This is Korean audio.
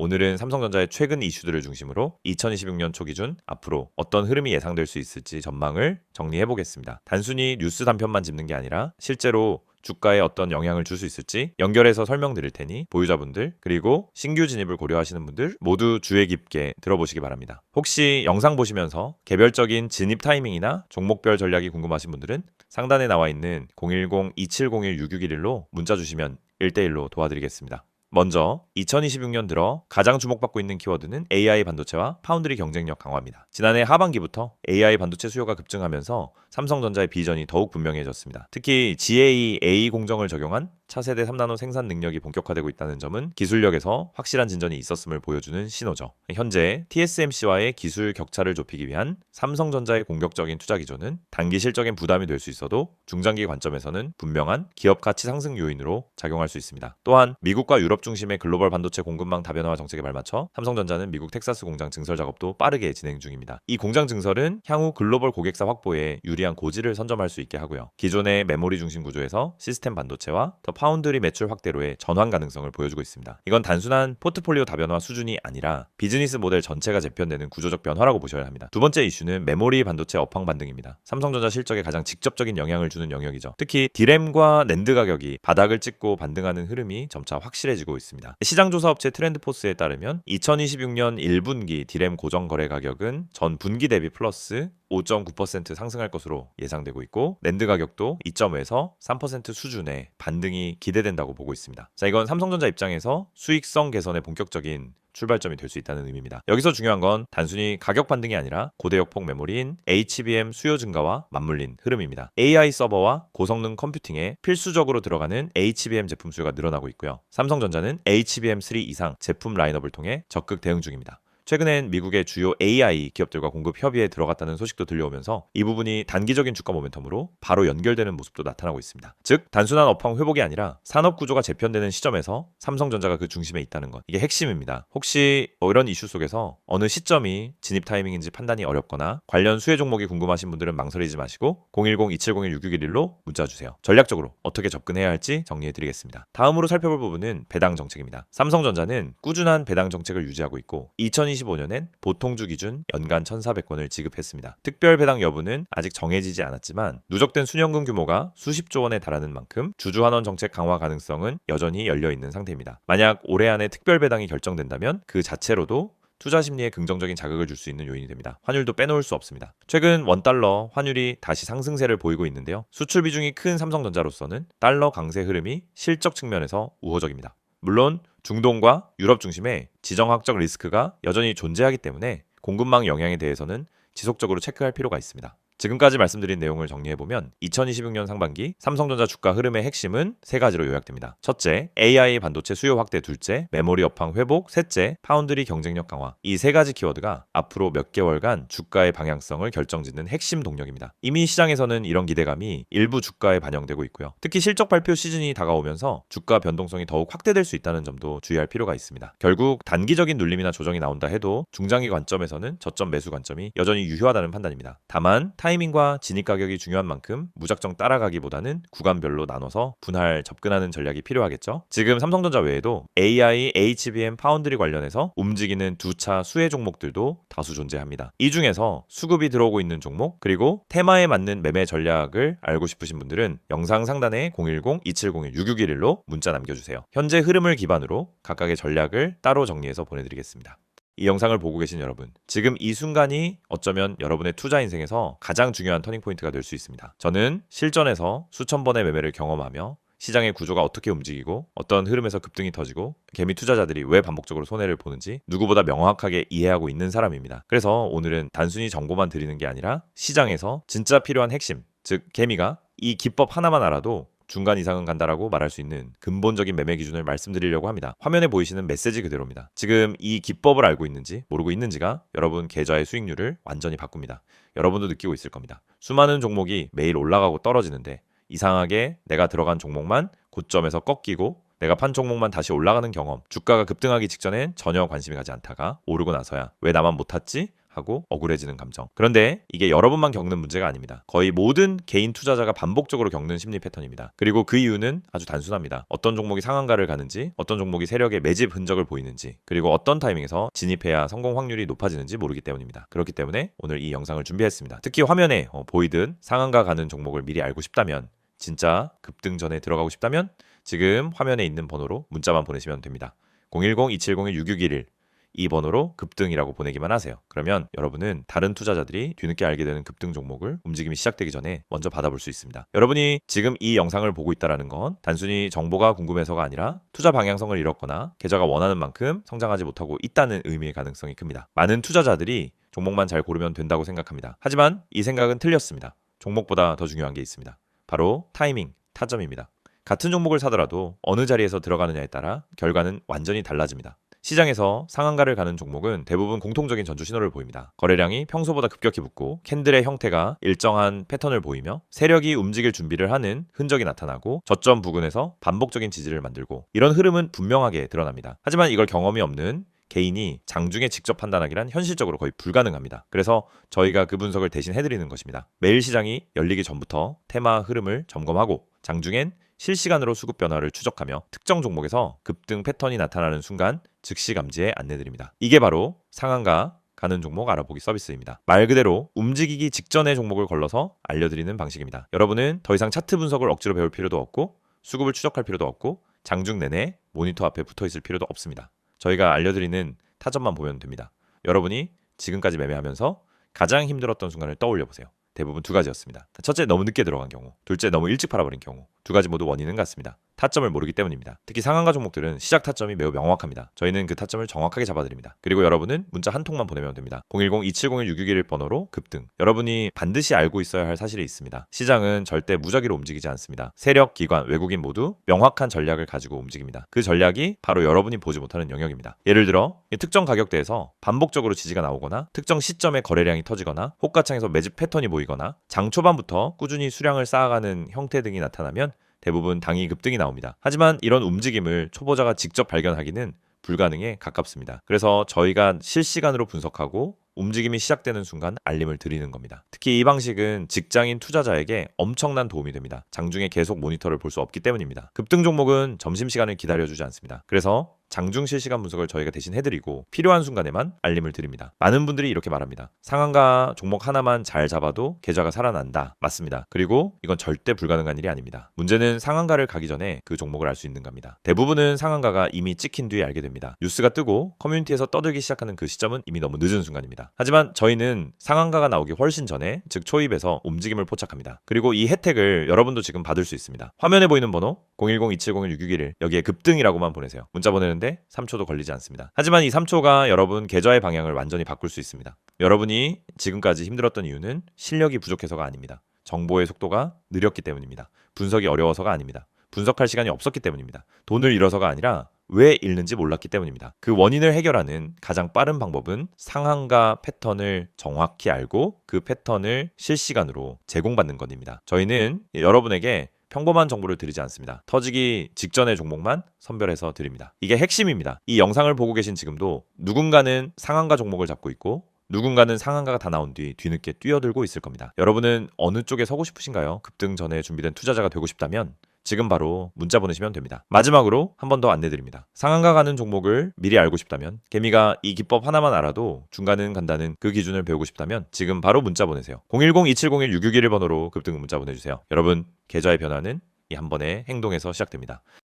오늘은 삼성전자의 최근 이슈들을 중심으로 2026년 초 기준 앞으로 어떤 흐름이 예상될 수 있을지 전망을 정리해 보겠습니다. 단순히 뉴스 단편만 짚는 게 아니라 실제로 주가에 어떤 영향을 줄 수 있을지 연결해서 설명드릴 테니 보유자분들 그리고 신규 진입을 고려하시는 분들 모두 주의 깊게 들어보시기 바랍니다. 혹시 영상 보시면서 개별적인 진입 타이밍이나 종목별 전략이 궁금하신 분들은 상단에 나와 있는 010-2701-6611로 문자 주시면 1대1로 도와드리겠습니다. 먼저 2026년 들어 가장 주목받고 있는 키워드는 AI 반도체와 파운드리 경쟁력 강화입니다. 지난해 하반기부터 AI 반도체 수요가 급증하면서 삼성전자의 비전이 더욱 분명해졌습니다. 특히 GAA 공정을 적용한 차세대 3나노 생산 능력이 본격화되고 있다는 점은 기술력에서 확실한 진전이 있었음을 보여주는 신호죠. 현재 TSMC와의 기술 격차를 좁히기 위한 삼성전자의 공격적인 투자 기조는 단기 실적엔 부담이 될 수 있어도 중장기 관점에서는 분명한 기업 가치 상승 요인으로 작용할 수 있습니다. 또한 미국과 유럽 중심의 글로벌 반도체 공급망 다변화 정책에 발맞춰 삼성전자는 미국 텍사스 공장 증설 작업도 빠르게 진행 중입니다. 이 공장 증설은 향후 글로벌 고객사 확보에 유리한 고지를 선점할 수 있게 하고요. 기존의 메모리 중심 구조에서 시스템 반도체와 더 파운드리 매출 확대로의 전환 가능성을 보여주고 있습니다. 이건 단순한 포트폴리오 다변화 수준이 아니라 비즈니스 모델 전체가 재편되는 구조적 변화라고 보셔야 합니다. 두 번째 이슈는 메모리 반도체 업황 반등입니다. 삼성전자 실적에 가장 직접적인 영향을 주는 영역이죠. 특히 디램과 낸드 가격이 바닥을 찍고 반등하는 흐름이 점차 확실해지고 있습니다. 시장 조사 업체 트렌드포스에 따르면 2026년 1분기 디램 고정 거래 가격은 전 분기 대비 플러스 5.9% 상승할 것으로 예상되고 있고 랜드 가격도 2.5에서 3% 수준의 반등이 기대된다고 보고 있습니다. 자, 이건 삼성전자 입장에서 수익성 개선의 본격적인 출발점이 될 수 있다는 의미입니다. 여기서 중요한 건 단순히 가격 반등이 아니라 고대역폭 메모리인 HBM 수요 증가와 맞물린 흐름입니다. AI 서버와 고성능 컴퓨팅에 필수적으로 들어가는 HBM 제품 수요가 늘어나고 있고요. 삼성전자는 HBM3 이상 제품 라인업을 통해 적극 대응 중입니다. 최근엔 미국의 주요 AI 기업들과 공급 협의에 들어갔다는 소식도 들려오면서 이 부분이 단기적인 주가 모멘텀으로 바로 연결되는 모습도 나타나고 있습니다. 즉 단순한 업황 회복이 아니라 산업 구조가 재편되는 시점에서 삼성전자가 그 중심에 있다는 것 이게 핵심입니다. 혹시 뭐 이런 이슈 속에서 어느 시점이 진입 타이밍인지 판단이 어렵거나 관련 수혜 종목이 궁금하신 분들은 망설이지 마시고 010-2701-6611로 문자 주세요. 전략적으로 어떻게 접근해야 할지 정리해 드리겠습니다. 다음으로 살펴볼 부분은 배당 정책입니다. 삼성전자는 꾸준한 배당 정책을 유지하고 있고 2020 2025년엔 보통주 기준 연간 1,400건을 지급했습니다. 특별 배당 여부는 아직 정해지지 않았지만 누적된 수령금 규모가 수십조 원에 달하는 만큼 주주 환원 정책 강화 가능성은 여전히 열려 있는 상태입니다. 만약 올해 안에 특별 배당이 결정된다면 그 자체로도 투자 심리에 긍정적인 자극을 줄 수 있는 요인이 됩니다. 환율도 빼놓을 수 없습니다. 최근 원달러 환율이 다시 상승세를 보이고 있는데요. 수출 비중이 큰 삼성전자로서는 달러 강세 흐름이 실적 측면에서 우호적입니다. 물론 중동과 유럽 중심의 지정학적 리스크가 여전히 존재하기 때문에 공급망 영향에 대해서는 지속적으로 체크할 필요가 있습니다. 지금까지 말씀드린 내용을 정리해보면 2026년 상반기 삼성전자 주가 흐름의 핵심은 세 가지로 요약됩니다. 첫째, AI 반도체 수요 확대 둘째, 메모리 업황 회복 셋째, 파운드리 경쟁력 강화. 이 세 가지 키워드가 앞으로 몇 개월간 주가의 방향성을 결정짓는 핵심 동력입니다. 이미 시장에서는 이런 기대감이 일부 주가에 반영되고 있고요. 특히 실적 발표 시즌이 다가오면서 주가 변동성이 더욱 확대될 수 있다는 점도 주의할 필요가 있습니다. 결국 단기적인 눌림이나 조정이 나온다 해도 중장기 관점에서는 저점 매수 관점이 여전히 유효하다는 판단입니다. 다만 타이 밍과 진입 가격이 중요한 만큼 무작정 따라가기보다는 구간별로 나눠서 분할 접근하는 전략이 필요하겠죠. 지금 삼성전자 외에도 AI, HBM, 파운드리 관련해서 움직이는 두 차 수혜 종목들도 다수 존재합니다. 이 중에서 수급이 들어오고 있는 종목 그리고 테마에 맞는 매매 전략을 알고 싶으신 분들은 영상 상단에 010-2701-6611로 문자 남겨주세요. 현재 흐름을 기반으로 각각의 전략을 따로 정리해서 보내드리겠습니다. 이 영상을 보고 계신 여러분, 지금 이 순간이 어쩌면 여러분의 투자 인생에서 가장 중요한 터닝포인트가 될 수 있습니다. 저는 실전에서 수천 번의 매매를 경험하며 시장의 구조가 어떻게 움직이고 어떤 흐름에서 급등이 터지고 개미 투자자들이 왜 반복적으로 손해를 보는지 누구보다 명확하게 이해하고 있는 사람입니다. 그래서 오늘은 단순히 정보만 드리는 게 아니라 시장에서 진짜 필요한 핵심, 즉 개미가 이 기법 하나만 알아도 중간 이상은 간다라고 말할 수 있는 근본적인 매매 기준을 말씀드리려고 합니다. 화면에 보이시는 메시지 그대로입니다. 지금 이 기법을 알고 있는지 모르고 있는지가 여러분 계좌의 수익률을 완전히 바꿉니다. 여러분도 느끼고 있을 겁니다. 수많은 종목이 매일 올라가고 떨어지는데 이상하게 내가 들어간 종목만 고점에서 꺾이고 내가 판 종목만 다시 올라가는 경험, 주가가 급등하기 직전엔 전혀 관심이 가지 않다가 오르고 나서야 왜 나만 못 탔지? 하고 억울해지는 감정. 그런데 이게 여러분만 겪는 문제가 아닙니다. 거의 모든 개인 투자자가 반복적으로 겪는 심리 패턴입니다. 그리고 그 이유는 아주 단순합니다. 어떤 종목이 상한가를 가는지, 어떤 종목이 세력의 매집 흔적을 보이는지, 그리고 어떤 타이밍에서 진입해야 성공 확률이 높아지는지 모르기 때문입니다. 그렇기 때문에 오늘 이 영상을 준비했습니다. 특히 화면에 어, 보이든 상한가 가는 종목을 미리 알고 싶다면 진짜 급등전에 들어가고 싶다면 지금 화면에 있는 번호로 문자만 보내시면 됩니다. 010-270-6611 이 번호로 급등이라고 보내기만 하세요. 그러면 여러분은 다른 투자자들이 뒤늦게 알게 되는 급등 종목을 움직임이 시작되기 전에 먼저 받아볼 수 있습니다. 여러분이 지금 이 영상을 보고 있다라는 건 단순히 정보가 궁금해서가 아니라 투자 방향성을 잃었거나 계좌가 원하는 만큼 성장하지 못하고 있다는 의미의 가능성이 큽니다. 많은 투자자들이 종목만 잘 고르면 된다고 생각합니다. 하지만 이 생각은 틀렸습니다. 종목보다 더 중요한 게 있습니다. 바로 타이밍, 타점입니다. 같은 종목을 사더라도 어느 자리에서 들어가느냐에 따라 결과는 완전히 달라집니다. 시장에서 상한가를 가는 종목은 대부분 공통적인 전주 신호를 보입니다. 거래량이 평소보다 급격히 붙고 캔들의 형태가 일정한 패턴을 보이며 세력이 움직일 준비를 하는 흔적이 나타나고 저점 부근에서 반복적인 지지를 만들고 이런 흐름은 분명하게 드러납니다. 하지만 이걸 경험이 없는 개인이 장중에 직접 판단하기란 현실적으로 거의 불가능합니다. 그래서 저희가 그 분석을 대신 해드리는 것입니다. 매일 시장이 열리기 전부터 테마 흐름을 점검하고 장중엔 실시간으로 수급 변화를 추적하며 특정 종목에서 급등 패턴이 나타나는 순간 즉시 감지에 안내드립니다. 이게 바로 상한가 가는 종목 알아보기 서비스입니다. 말 그대로 움직이기 직전의 종목을 걸러서 알려드리는 방식입니다. 여러분은 더 이상 차트 분석을 억지로 배울 필요도 없고 수급을 추적할 필요도 없고 장중 내내 모니터 앞에 붙어 있을 필요도 없습니다. 저희가 알려드리는 타점만 보면 됩니다. 여러분이 지금까지 매매하면서 가장 힘들었던 순간을 떠올려 보세요. 대부분 두 가지였습니다. 첫째, 너무 늦게 들어간 경우. 둘째, 너무 일찍 팔아버린 경우. 두 가지 모두 원인은 같습니다. 타점을 모르기 때문입니다. 특히 상한가 종목들은 시작 타점이 매우 명확합니다. 저희는 그 타점을 정확하게 잡아드립니다. 그리고 여러분은 문자 한 통만 보내면 됩니다. 010-2701-661 번호로 급등. 여러분이 반드시 알고 있어야 할 사실이 있습니다. 시장은 절대 무작위로 움직이지 않습니다. 세력, 기관, 외국인 모두 명확한 전략을 가지고 움직입니다. 그 전략이 바로 여러분이 보지 못하는 영역입니다. 예를 들어 특정 가격대에서 반복적으로 지지가 나오거나 특정 시점에 거래량이 터지거나 호가창에서 매집 패턴이 보이거나 장 초반부터 꾸준히 수량을 쌓아가는 형태 등이 나타나면 대부분 당이 급등이 나옵니다. 하지만 이런 움직임을 초보자가 직접 발견하기는 불가능에 가깝습니다. 그래서 저희가 실시간으로 분석하고 움직임이 시작되는 순간 알림을 드리는 겁니다. 특히 이 방식은 직장인 투자자에게 엄청난 도움이 됩니다. 장중에 계속 모니터를 볼 수 없기 때문입니다. 급등 종목은 점심시간을 기다려주지 않습니다. 그래서 장중 실시간 분석을 저희가 대신 해드리고 필요한 순간에만 알림을 드립니다. 많은 분들이 이렇게 말합니다. 상한가 종목 하나만 잘 잡아도 계좌가 살아난다. 맞습니다. 그리고 이건 절대 불가능한 일이 아닙니다. 문제는 상한가를 가기 전에 그 종목을 알 수 있는 겁니다. 대부분은 상한가가 이미 찍힌 뒤에 알게 됩니다. 뉴스가 뜨고 커뮤니티에서 떠들기 시작하는 그 시점은 이미 너무 늦은 순간입니다. 하지만 저희는 상한가가 나오기 훨씬 전에 즉 초입에서 움직임을 포착합니다. 그리고 이 혜택을 여러분도 지금 받을 수 있습니다. 화면에 보이는 번호 010-2701-661 여기에 급등이라고만 보내세요. 문자 보내는 데 3초도 걸리지 않습니다. 하지만 이 3초가 여러분 계좌의 방향을 완전히 바꿀 수 있습니다. 여러분이 지금까지 힘들었던 이유는 실력이 부족해서가 아닙니다. 정보의 속도가 느렸기 때문입니다. 분석이 어려워서가 아닙니다. 분석할 시간이 없었기 때문입니다. 돈을 잃어서가 아니라 왜 잃는지 몰랐기 때문입니다. 그 원인을 해결하는 가장 빠른 방법은 상한가 패턴을 정확히 알고 그 패턴을 실시간으로 제공받는 것입니다. 저희는 여러분에게 평범한 정보를 드리지 않습니다. 터지기 직전의 종목만 선별해서 드립니다. 이게 핵심입니다. 이 영상을 보고 계신 지금도 누군가는 상한가 종목을 잡고 있고 누군가는 상한가가 다 나온 뒤 뒤늦게 뛰어들고 있을 겁니다. 여러분은 어느 쪽에 서고 싶으신가요? 급등 전에 준비된 투자자가 되고 싶다면 지금 바로 문자 보내시면 됩니다. 마지막으로 한 번 더 안내드립니다. 상한가 가는 종목을 미리 알고 싶다면 개미가 이 기법 하나만 알아도 중간은 간다는 그 기준을 배우고 싶다면 지금 바로 문자 보내세요. 010-2701-661 번호로 급등 문자 보내주세요. 여러분 계좌의 변화는 이 한 번의 행동에서 시작됩니다.